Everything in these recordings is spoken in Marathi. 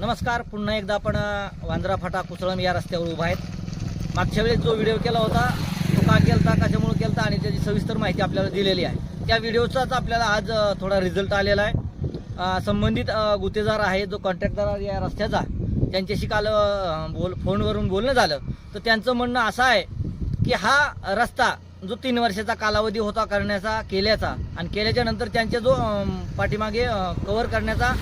नमस्कार पुन्हा एकदा आपण वांद्रा फाटा कुसळम या रस्त्यावर उभा आहेत. मागच्या वेळेस जो व्हिडिओ केला होता तो का केलता कशामुळे केलता आणि त्याची सविस्तर माहिती आपल्याला दिलेली आहे. त्या व्हिडिओचाच आपल्याला आज थोडा रिझल्ट आलेला आहे. संबंधित गुत्तेदार आहे जो कॉन्ट्रॅक्टर या रस्त्याचा त्यांच्याशी काल बोल फोनवरून बोलणं झालं. तर त्यांचं म्हणणं असं आहे की हा रस्ता जो तीन वर्षाचा कालावधी होता करण्याचा केल्याचा आणि केल्याच्यानंतर त्यांच्या जो पाठीमागे कवर करण्याचा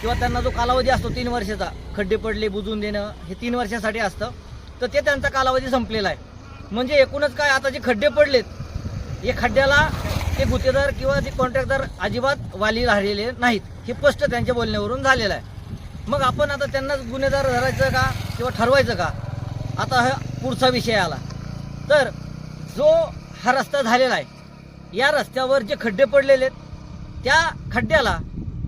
किंवा त्यांना जो कालावधी असतो तीन वर्षाचा खड्डे पडले बुजून देणं हे तीन वर्षासाठी असतं तर ते त्यांचा कालावधी संपलेला आहे. म्हणजे एकूणच काय आता जे खड्डे पडलेत या खड्ड्याला ते गुत्तेदार किंवा ते कॉन्ट्रॅक्टर अजिबात वाली राहिलेले नाहीत. हे स्पष्ट त्यांच्या बोलण्यावरून झालेलं आहे. मग आपण आता त्यांनाच गुन्हेगार धरायचं का किंवा ठरवायचं का? आता हा पुढचा विषय आला. तर जो हा रस्ता झालेला आहे या रस्त्यावर जे खड्डे पडलेले आहेत त्या खड्ड्याला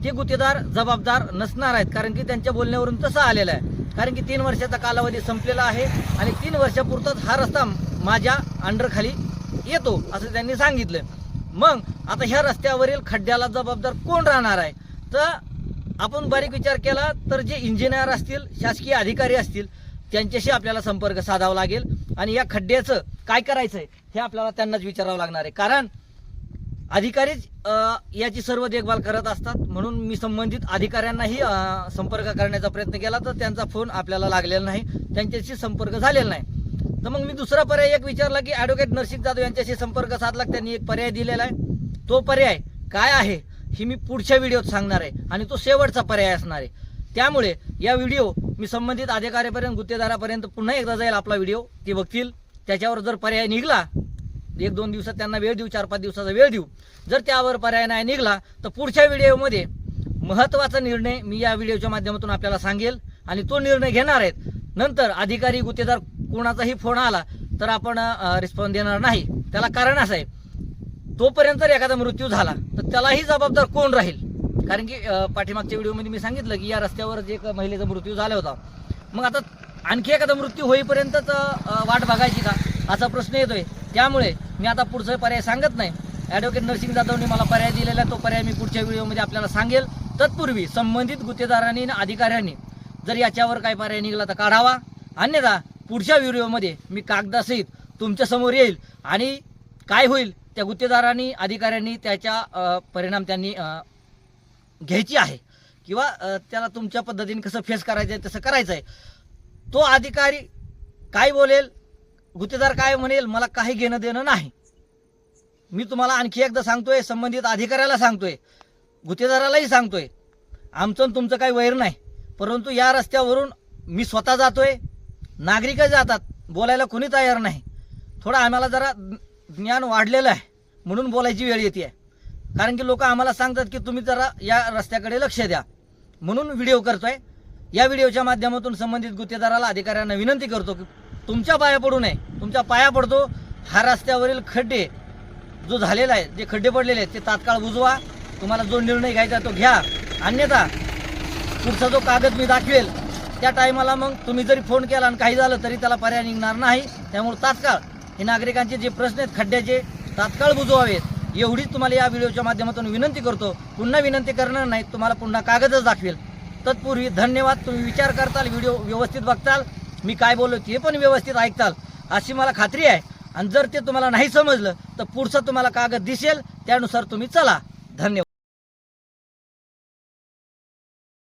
ते गुत्तेदार जबाबदार नसणार आहेत कारण की त्यांच्या बोलण्यावरून तसं आलेलं आहे. कारण की तीन वर्षाचा कालावधी संपलेला आहे आणि तीन वर्षापुरताच हा रस्ता माझ्या अंडरखाली येतो असं त्यांनी सांगितलं. मग आता ह्या रस्त्यावरील खड्ड्याला जबाबदार कोण राहणार आहे? तर आपण बारीक विचार केला तर जे इंजिनियर असतील शासकीय अधिकारी असतील त्यांच्याशी आपल्याला संपर्क साधावा लागेल आणि या खड्ड्याचं काय करायचं आहे हे आपल्याला त्यांनाच विचारावं लागणार आहे. कारण अधिकारीच याची सर्व देखभाल करत असतात. म्हणून मी संबंधित अधिकाऱ्यांनाही संपर्क करण्याचा प्रयत्न केला तर त्यांचा फोन आपल्याला लागलेला नाही. त्यांच्याशी संपर्क झालेला नाही. तर मग मी दुसरा पर्याय एक विचारला की ॲडव्होकेट नरसिंग जाधव यांच्याशी संपर्क साधला त्यांनी एक पर्याय दिलेला आहे. तो पर्याय काय आहे हे मी पुढच्या व्हिडिओत सांगणार आहे. आणि तो शेवटचा पर्याय असणार आहे. त्यामुळे या व्हिडिओ मी संबंधित अधिकाऱ्यापर्यंत गुत्तेदारापर्यंत पुन्हा एकदा जाईल आपला व्हिडिओ. ते बघतील. त्याच्यावर जर पर्याय निघला एक दोन दिवसात त्यांना वेळ देऊ चार पाच दिवसाचा वेळ देऊ. जर त्यावर पर्याय नाही निघला तर पुढच्या व्हिडिओमध्ये महत्त्वाचा निर्णय मी या व्हिडिओच्या माध्यमातून आपल्याला सांगेल आणि तो निर्णय घेणार आहेत. नंतर अधिकारी गुत्तेदार कोणाचाही फोन आला तर आपण रिस्पॉन्स देणार नाही. त्याला कारण असं आहे तोपर्यंत जर एखादा मृत्यू झाला तर त्यालाही जबाबदार कोण राहील? कारण की पाठीमागच्या व्हिडिओमध्ये मी सांगितलं की या रस्त्यावर जे एक महिलेचा मृत्यू झाला होता. मग आता आणखी एखादा मृत्यू होईपर्यंतच वाट बघायची का? असा प्रश्न येतोय. त्यामुळे मी आता पुढचा पर्याय सांगत नाही. ॲडव्होकेट नरसिंग जाधवनी मला पर्याय दिलेला तो पर्याय मी पुढच्या व्हिडिओमध्ये आपल्याला सांगेल. तत्पूर्वी संबंधित गुत्तेदारांनी आणि अधिकाऱ्यांनी जर याच्यावर काही पर्याय निघाला तर काढावा. अन्यथा पुढच्या व्हिडिओमध्ये मी कागदासहित तुमच्यासमोर येईल आणि काय होईल त्या गुत्तेदारांनी अधिकाऱ्यांनी त्याच्या परिणाम त्यांनी घ्यायची आहे. किंवा त्याला तुमच्या पद्धतीने कसं फेस करायचं आहे तसं करायचं आहे तो अधिकारी काय बोलेल? गुत्तेदार काय म्हणेल? मला काही घेणं देणं नाही. मी तुम्हाला आणखी एकदा सांगतोय संबंधित अधिकाऱ्याला सांगतोय गुत्तेदारालाही सांगतोय. आमचं आणि तुमचं काही वैर नाही. परंतु या रस्त्यावरून मी स्वतः जातोय. नागरिकच जातात. बोलायला कोणी तयार नाही. थोडं आम्हाला जरा ज्ञान वाढलेलं आहे. म्हणून बोलायची वेळ येते. कारण की लोक आम्हाला सांगतात की तुम्ही जरा या रस्त्याकडे लक्ष द्या. म्हणून व्हिडिओ करतोय. या व्हिडिओच्या माध्यमातून संबंधित गुत्तेदाराला अधिकाऱ्यांना विनंती करतो की तुमच्या पाया पडू नये. तुमच्या पाया पडतो हा रस्त्यावरील खड्डे जो झालेला आहे जे खड्डे पडलेले आहेत ते तात्काळ बुजवा. तुम्हाला जो निर्णय घ्यायचा तो घ्या. अन्यथा पुढचा जो कागद मी दाखवेल त्या टायमाला मग तुम्ही जरी फोन केला आणि काही झालं तरी त्याला पर्याय निघणार नाही. त्यामुळे तात्काळ हे नागरिकांचे जे प्रश्न आहेत खड्ड्याचे तात्काळ बुजवावेत. एवढीच तुम्हाला या व्हिडिओच्या माध्यमातून विनंती करतो. पुन्हा विनंती करणार नाही तुम्हाला पुन्हा कागदच दाखवेल. तत्पूर्वी धन्यवाद. तुम्ही विचार करताल व्हिडिओ व्यवस्थित बघताल. मी काय बोललो ते पण व्यवस्थित ऐकताल. अशी मला खात्री आहे. आणि जर ते तुम्हाला नाही समजलं तर पुढचं तुम्हाला कागद दिसेल. त्यानुसार तुम्ही चला. धन्यवाद.